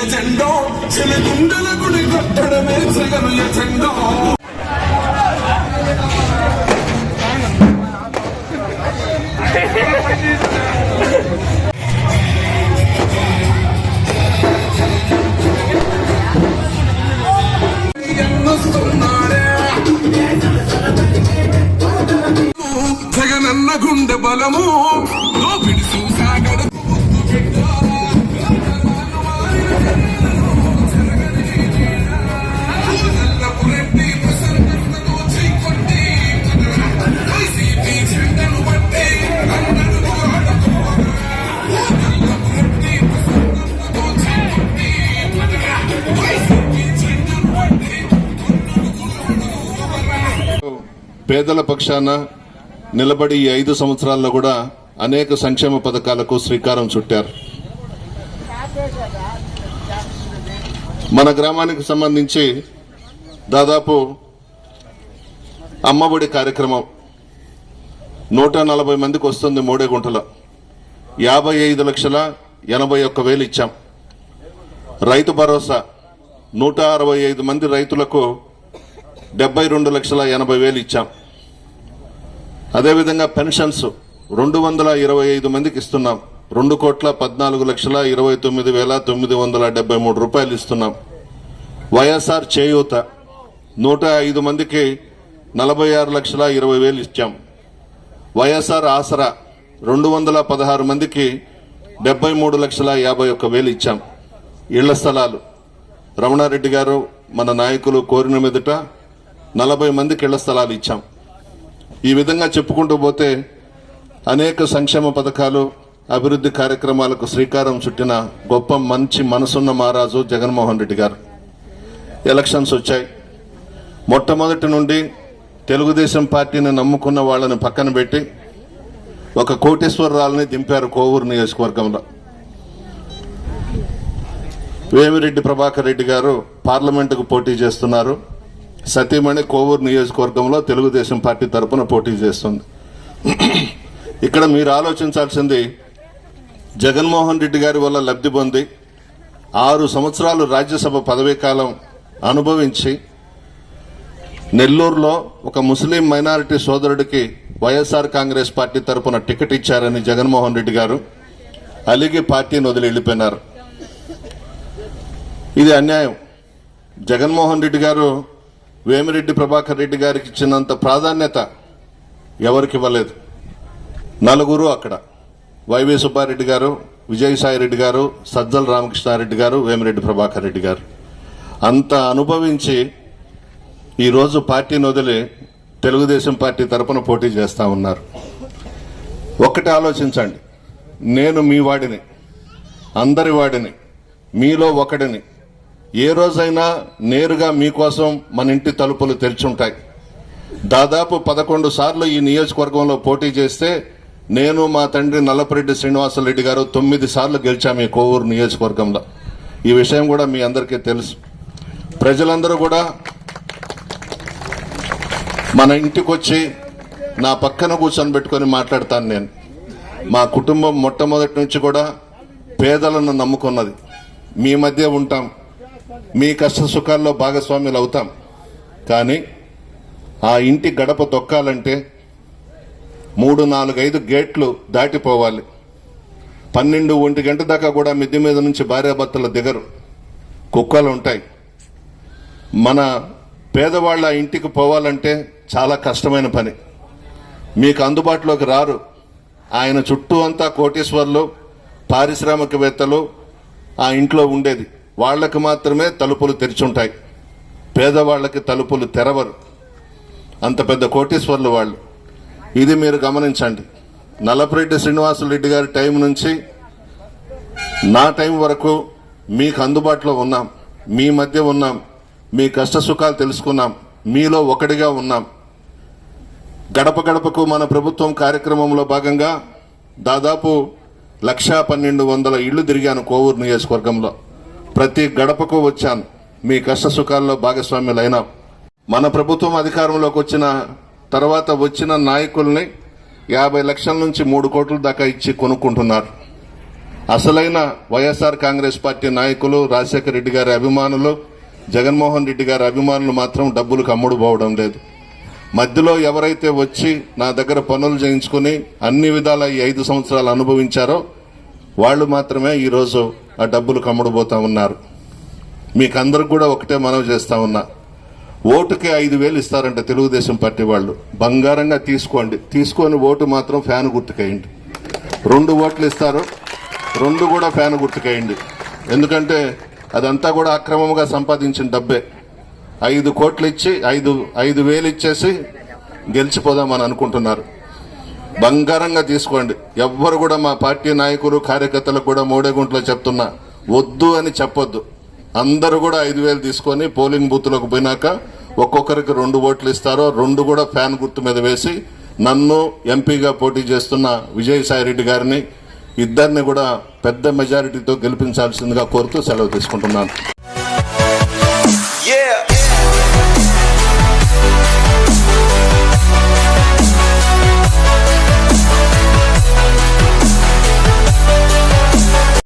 ఎజెండో చిన్న గుండెలకు కట్టడమే జగను ఎజెండో బలము. దోపిడి చూసాగడు పేదల పక్షాన నిలబడి ఈ ఐదు సంవత్సరాల్లో కూడా అనేక సంక్షేమ పథకాలకు శ్రీకారం చుట్టారు. మన గ్రామానికి సంబంధించి దాదాపు అమ్మఒడి కార్యక్రమం నూట నలభై మందికి వస్తుంది మూడే గుంటలో యాభై ఐదు లక్షల ఎనభై ఒక్క వేలు ఇచ్చాం. రైతు భరోసా నూట అరవై ఐదు మంది రైతులకు డెబ్బై రెండు లక్షల ఎనభై వేలు ఇచ్చాం. అదేవిధంగా పెన్షన్స్ రెండు వందల ఇరవై ఐదు మందికి ఇస్తున్నాం. రెండు కోట్ల పద్నాలుగు లక్షల ఇరవై తొమ్మిది వేల తొమ్మిది వందల డెబ్బై మూడు రూపాయలు ఇస్తున్నాం. వైఎస్ఆర్ చేయూత నూట ఐదు మందికి నలభై ఆరు లక్షల ఇరవై వేలు ఇచ్చాం. వైఎస్ఆర్ ఆసరా రెండు వందల పదహారు మందికి డెబ్బై మూడు లక్షల యాభై ఒక్క వేలు ఇచ్చాం. ఇళ్ళ స్థలాలు. రమణారెడ్డి గారు మన నాయకులు కోరిన మీదట నలభై మందికి ఇళ్ళ స్థలాలు ఇచ్చాం. ఈ విధంగా చెప్పుకుంటూ పోతే అనేక సంక్షేమ పథకాలు అభివృద్ధి కార్యక్రమాలకు శ్రీకారం చుట్టిన గొప్ప మంచి మనసున్న మహారాజు జగన్మోహన్ రెడ్డి గారు. ఎలక్షన్స్ వచ్చాయి. మొట్టమొదటి నుండి తెలుగుదేశం పార్టీని నమ్ముకున్న వాళ్ళని పక్కన పెట్టి ఒక కోటేశ్వరరావుని దింపారు కోవూరు నియోజకవర్గంలో. వేమిరెడ్డి ప్రభాకర్ రెడ్డి గారు పార్లమెంటుకు పోటీ చేస్తున్నారు. సతీమణి కోవూరు నియోజకవర్గంలో తెలుగుదేశం పార్టీ తరపున పోటీ చేస్తుంది. ఇక్కడ మీరు ఆలోచించాల్సింది జగన్మోహన్ రెడ్డి గారి వల్ల లబ్ధి పొంది ఆరు సంవత్సరాలు రాజ్యసభ పదవీ కాలం అనుభవించి నెల్లూరులో ఒక ముస్లిం మైనారిటీ సోదరుడికి వైఎస్ఆర్ కాంగ్రెస్ పార్టీ తరపున టికెట్ ఇచ్చారని జగన్మోహన్ రెడ్డి గారు అలిగి పార్టీని వదిలి వెళ్ళిపోయినారు. ఇది అన్యాయం. జగన్మోహన్ రెడ్డి గారు వేమిరెడ్డి ప్రభాకర్ రెడ్డి గారికి ఇచ్చినంత ప్రాధాన్యత ఎవరికి ఇవ్వలేదు. నలుగురు అక్కడ. వైవి సుబ్బారెడ్డి గారు విజయసాయి రెడ్డి గారు సజ్జల రామకృష్ణారెడ్డి గారు వేమిరెడ్డి ప్రభాకర్ రెడ్డి గారు. అంత అనుభవించి ఈరోజు పార్టీని వదిలి తెలుగుదేశం పార్టీ తరపున పోటీ చేస్తా ఉన్నారు. ఒక్కటి ఆలోచించండి. నేను మీ వాడిని అందరి వాడిని మీలో ఒకడిని ఏ రోజైనా నేరుగా మీకోసం మన ఇంటి తలుపులు తెరిచుంటాయి. దాదాపు పదకొండు సార్లు ఈ నియోజకవర్గంలో పోటీ చేస్తే నేను మా తండ్రి నల్లపరెడ్డి శ్రీనివాసరెడ్డి గారు తొమ్మిది సార్లు గెలిచాము ఈ కోవూరు నియోజకవర్గంలో. ఈ విషయం కూడా మీ అందరికీ తెలుసు. ప్రజలందరూ కూడా మన ఇంటికి వచ్చి నా పక్కన కూర్చొని పెట్టుకొని మాట్లాడతాను నేను. మా కుటుంబం మొట్టమొదటి నుంచి కూడా పేదలను నమ్ముకున్నది. మీ మధ్య ఉంటాం. మీ కష్ట సుఖాల్లో భాగస్వాములు అవుతాం. కానీ ఆ ఇంటి గడప తొక్కాలంటే మూడు నాలుగైదు గేట్లు దాటిపోవాలి. పన్నెండు ఒంటి గంట దాకా కూడా మిద్దె మీద నుంచి భార్యాభర్తలు దిగరు. కుక్కలు ఉంటాయి మన పేదవాళ్ళ ఇంటికి పోవాలంటే చాలా కష్టమైన పని. మీకు అందుబాటులోకి రారు. ఆయన చుట్టూ అంతా కోటీశ్వర్లు పారిశ్రామికవేత్తలు ఆ ఇంట్లో ఉండేది. వాళ్ళకి మాత్రమే తలుపులు తెరిచుంటాయి. పేదవాళ్ళకి తలుపులు తెరవరు. అంత పెద్ద కోటీశ్వర్లు వాళ్ళు. ఇది మీరు గమనించండి. నలపరెడ్డి శ్రీనివాసరెడ్డి గారి టైం నుంచి నా టైం వరకు మీకు అందుబాటులో ఉన్నాం. మీ మధ్య ఉన్నాం. మీ కష్ట సుఖాలు తెలుసుకున్నాం. మీలో ఒకటిగా ఉన్నాం. గడప గడపకు మన ప్రభుత్వం కార్యక్రమంలో భాగంగా దాదాపు లక్షా పన్నెండు వందల ఇళ్ళు తిరిగాను కోవూరు నియోజకవర్గంలో. ప్రతి గడపకు వచ్చాను. మీ కష్ట సుఖాల్లో భాగస్వామ్యులైనాం మన ప్రభుత్వం అధికారంలోకి వచ్చిన తర్వాత వచ్చిన నాయకుల్ని యాభై లక్షల నుంచి మూడు కోట్ల దాకా ఇచ్చి కొనుక్కుంటున్నారు. అసలైన వైఎస్ఆర్ కాంగ్రెస్ పార్టీ నాయకులు రాజశేఖర రెడ్డి గారి అభిమానులు జగన్మోహన్ రెడ్డి గారి అభిమానులు మాత్రం డబ్బులకు అమ్ముడు పోవడం లేదు. మధ్యలో ఎవరైతే వచ్చి నా దగ్గర పనులు చేయించుకుని అన్ని విధాల ఈ ఐదు సంవత్సరాలు అనుభవించారో వాళ్ళు మాత్రమే ఈరోజు ఆ డబ్బులు కమ్ముడుపోతా ఉన్నారు. మీకు అందరికి కూడా ఒకటే మనవి చేస్తా ఉన్నా. ఓటుకి ఐదు వేలు ఇస్తారంట తెలుగుదేశం పార్టీ వాళ్ళు. బంగారంగా తీసుకోండి. తీసుకొని ఓటు మాత్రం ఫ్యాన్ గుర్తుకేయండి. రెండు ఓట్లు ఇస్తారు. రెండు కూడా ఫ్యాన్ గుర్తుకేయండి. ఎందుకంటే అదంతా కూడా అక్రమంగా సంపాదించిన డబ్బే. ఐదు కోట్లు ఇచ్చి ఐదు ఐదు వేలు ఇచ్చేసి గెలిచిపోదామని అనుకుంటున్నారు. బంగారంగా తీసుకోండి. ఎవ్వరు కూడా మా పార్టీ నాయకులు కార్యకర్తలకు కూడా మూడేగుంట్లో చెప్తున్నా. వద్దు అని చెప్పొద్దు. అందరూ కూడా ఐదు వేలు తీసుకొని పోలింగ్ బూత్లోకి పోయినాక ఒక్కొక్కరికి రెండు ఓట్లు ఇస్తారో రెండు కూడా ఫ్యాన్ గుర్తు మీద వేసి నన్ను ఎంపీగా పోటీ చేస్తున్న విజయసాయి రెడ్డి గారిని ఇద్దరిని కూడా పెద్ద మెజారిటీతో గెలిపించాల్సిందిగా కోరుతూ సెలవు తీసుకుంటున్నాను.